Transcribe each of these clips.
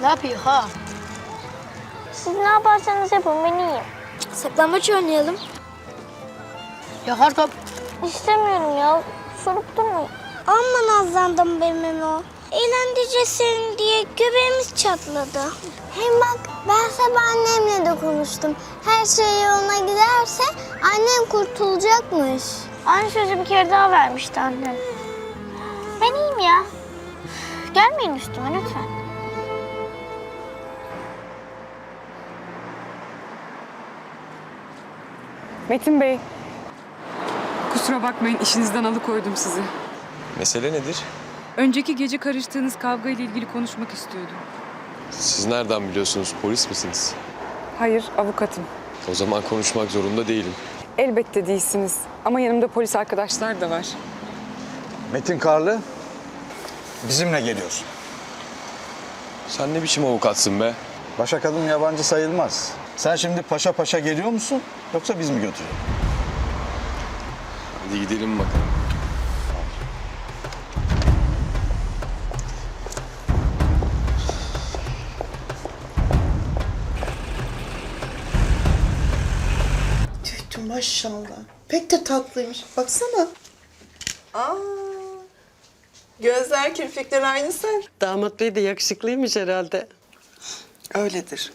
Ne yapıyor ha? Siz ne yaparsanız yapın ben iyiyim. Saklambaç oynayalım. Yakar top. İstemiyorum ya. Sorup durmayın. Amma nazlandım benim o. Eğlendireceğiz diye göbeğimiz çatladı. Hem bak ben sabah annemle de konuştum. Her şey yoluna giderse annem kurtulacakmış. Aynı sözü bir kere daha vermişti annem. Ben iyiyim ya. Gelmeyin üstüme lütfen. Metin Bey. Kusura bakmayın işinizden alıkoydum sizi. Mesele nedir? Önceki gece karıştığınız kavga ile ilgili konuşmak istiyordum. Siz nereden biliyorsunuz? Polis misiniz? Hayır, avukatım. O zaman konuşmak zorunda değilim. Elbette değilsiniz. Ama yanımda polis arkadaşlar da var. Metin Karlı bizimle geliyor. Sen ne biçim avukatsın be? Başak adım yabancı sayılmaz. Sen şimdi paşa paşa geliyor musun yoksa biz mi götürelim? Hadi gidelim bakalım. Maşallah. Pek de tatlıymış. Baksana. Aa, gözler, kirpikler aynı sen. Damat bey de yakışıklıymış herhalde. Öyledir.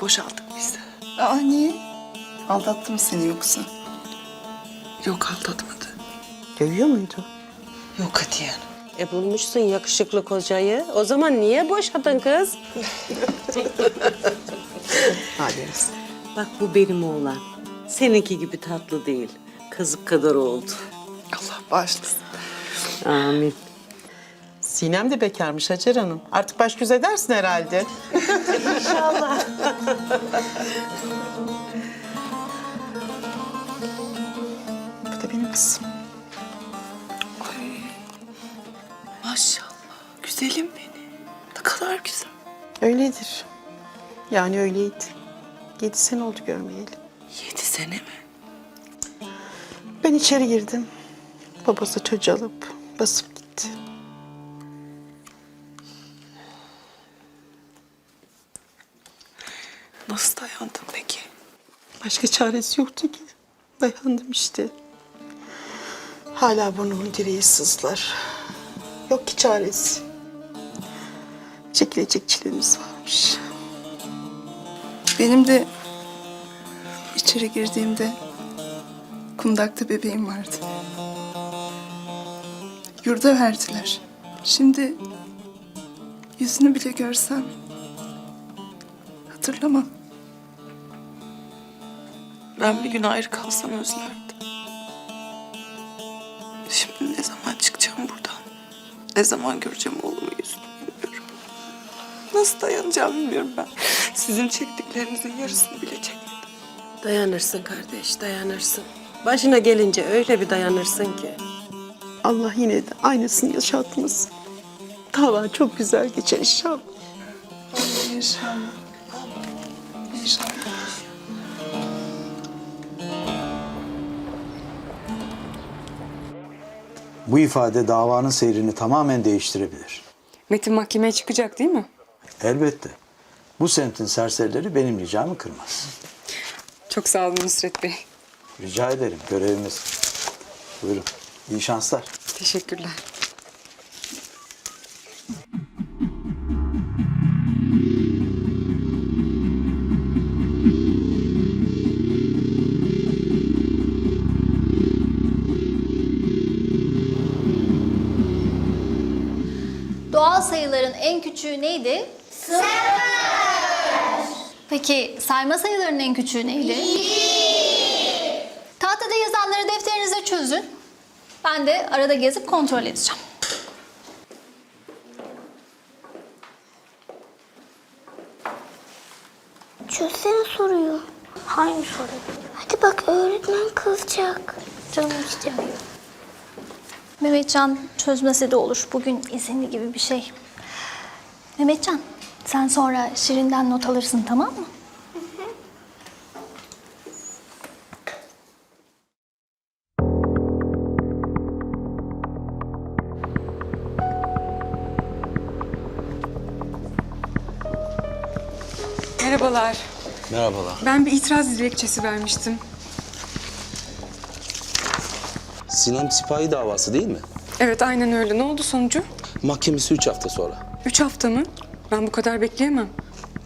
Boşaldık biz de. Aa niye? Aldattı mı seni yoksa? Yok aldatmadı. Dövüyor muydu? Yok Hatice E bulmuşsun yakışıklı kocayı. O zaman niye boşadın kız? Halimiz. Bak bu benim oğlan. Seninki gibi tatlı değil. Kazık kadar oldu. Allah bağışlasın. Amin. Sinem de bekarmış Hacer Hanım. Artık baş göz edersin herhalde. Bu da benim kızım. Ay. Maşallah. Güzelim benim. Ne kadar güzel. Öyledir. Yani öyleydi. Yedi sene oldu görmeyeli. Yedi sene mi? Ben içeri girdim. Babası çocuğu alıp basıp gitti. Başka çaresi yoktu ki. Dayandım işte. Hala burnumun direği sızlar. Yok ki çaresi. Çekilecek çilemiz varmış. Benim de içeri girdiğimde kundakta bebeğim vardı. Yurda verdiler. Şimdi yüzünü bile görsem hatırlamam. Ben bir gün ayrı kalsam özlerdim. Şimdi ne zaman çıkacağım buradan? Ne zaman göreceğim oğlumu yüzünü bilmiyorum. Nasıl dayanacağım bilmiyorum ben. Sizin çektiklerinizin yarısını bile çekmedim. Dayanırsın kardeş, dayanırsın. Başına gelince öyle bir dayanırsın ki. Allah yine de aynısını yaşatmasın. Dava çok güzel geçer inşallah. İnşallah. İnşallah. Bu ifade davanın seyrini tamamen değiştirebilir. Metin mahkemeye çıkacak değil mi? Elbette. Bu semtin serserileri benim ricamı kırmaz. Çok sağ olun Nusret Bey. Rica ederim görevimiz. Buyurun. İyi şanslar. Teşekkürler. Doğal sayıların en küçüğü neydi? Sıfır. Peki sayma sayılarının en küçüğü neydi? Tahtada yazanları defterinize çözün. Ben de arada gezip kontrol edeceğim. Çözsene soruyu. Hangi soru? Hadi bak öğretmen kızacak. Canım istemiyor. Mehmetcan çözmesi de olur. Bugün izinli gibi bir şey. Mehmetcan sen sonra Şirin'den not alırsın tamam mı? Merhabalar. Merhabalar. Ben bir itiraz dilekçesi vermiştim. Sinan Sipahi davası değil mi? Evet aynen öyle. Ne oldu sonucu? Mahkemesi 3 hafta sonra. Üç hafta mı? Ben bu kadar bekleyemem.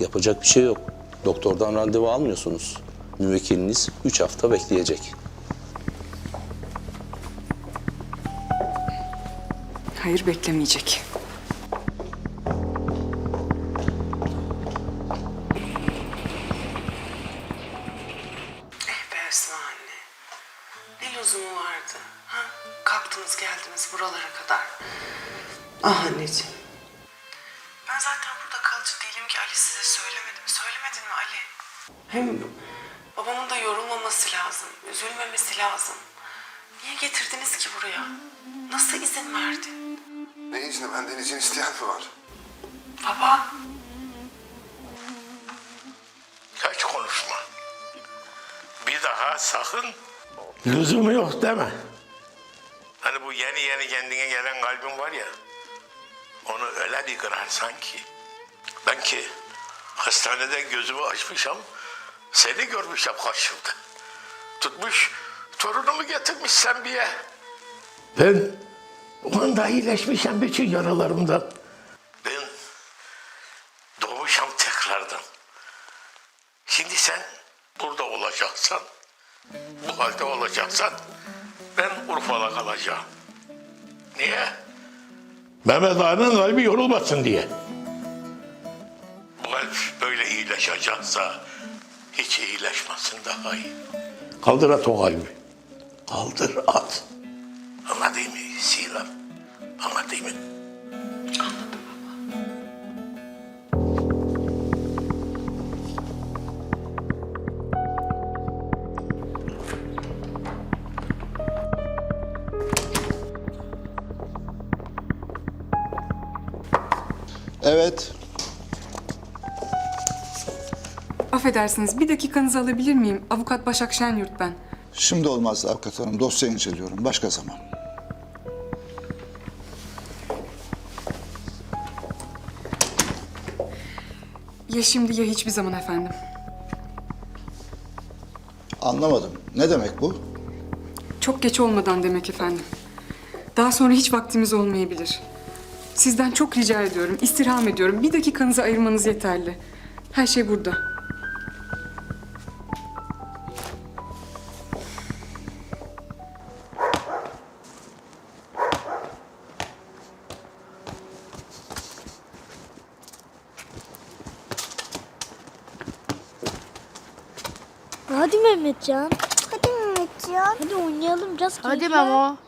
Yapacak bir şey yok. Doktordan randevu almıyorsunuz. Müvekkiliniz 3 hafta bekleyecek. Hayır beklemeyecek. Ben zaten burada kalıcı değilim ki Ali size söylemedim. Söylemedin mi Ali? Hem babamın da yorulmaması lazım. Üzülmemesi lazım. Niye getirdiniz ki buraya? Nasıl izin verdin? Ne izni benden izin isteyen mi var? Baba. Hiç konuşma. Bir daha sakın lüzumu yok deme. Hani bu yeni yeni kendine gelen kalbin var ya, onu öyle bir kırarsan ki. Ben ki hastanede gözümü açmışam, seni görmüşüm karşımda. Tutmuş torunumu getirmiş sen bir ye. Ben o anda iyileşmişim bütün yaralarımdan. Ben doğmuşam tekrardan. Şimdi sen burada olacaksan, bu halde olacaksan ben Urfa'da kalacağım. Niye? Mehmet Ağa'nın kalbi yorulmasın diye. Bu kalp böyle iyileşecekse hiç iyileşmesin daha iyi. Kaldır at o kalbi. Kaldır at. Anladın mı Sinan? Anladın mı? Evet. Affedersiniz bir dakikanızı alabilir miyim? Avukat Başak Şenyurt ben. Şimdi olmaz avukat hanım. Dosya inceliyorum. Başka zaman. Ya şimdi ya hiçbir zaman efendim. Anlamadım. Ne demek bu? Çok geç olmadan demek efendim. Daha sonra hiç vaktimiz olmayabilir. Sizden çok rica ediyorum, istirham ediyorum. Bir dakikanızı ayırmanız yeterli. Her şey burada. Hadi Mehmetcan. Hadi Mehmetcan. Hadi oynayalım biraz. Hadi keyiflen. Memo.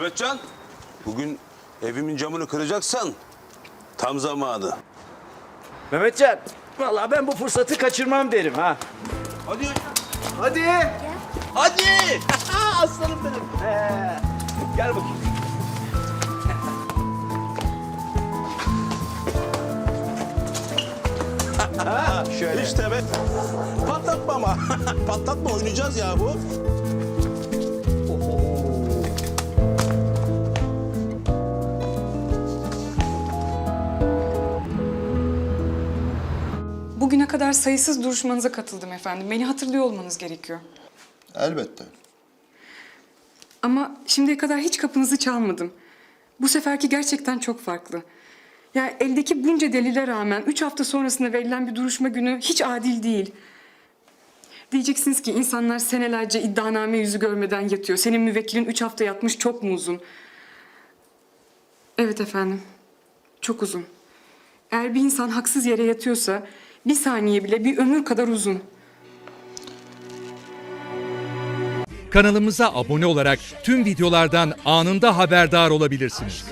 Mehmetcan, bugün evimin camını kıracaksan tam zamanı. Mehmetcan, vallahi ben bu fırsatı kaçırmam derim ha. Hadi. Hadi. Hadi. Aslanım benim. He. Gel bakayım. Ha, Şöyle. İşte be. Patlatma ama. Patlatma oynayacağız ya bu. Bugüne kadar sayısız duruşmanıza katıldım efendim. Beni hatırlıyor olmanız gerekiyor. Elbette. Ama şimdiye kadar hiç kapınızı çalmadım. Bu seferki gerçekten çok farklı. Ya eldeki bunca delile rağmen üç hafta sonrasında verilen bir duruşma günü hiç adil değil. Diyeceksiniz ki insanlar senelerce iddianame yüzü görmeden yatıyor. Senin müvekkilin üç hafta yatmış çok mu uzun? Evet efendim. Çok uzun. Eğer bir insan haksız yere yatıyorsa bir saniye bile bir ömür kadar uzun. Kanalımıza abone olarak tüm videolardan anında haberdar olabilirsiniz.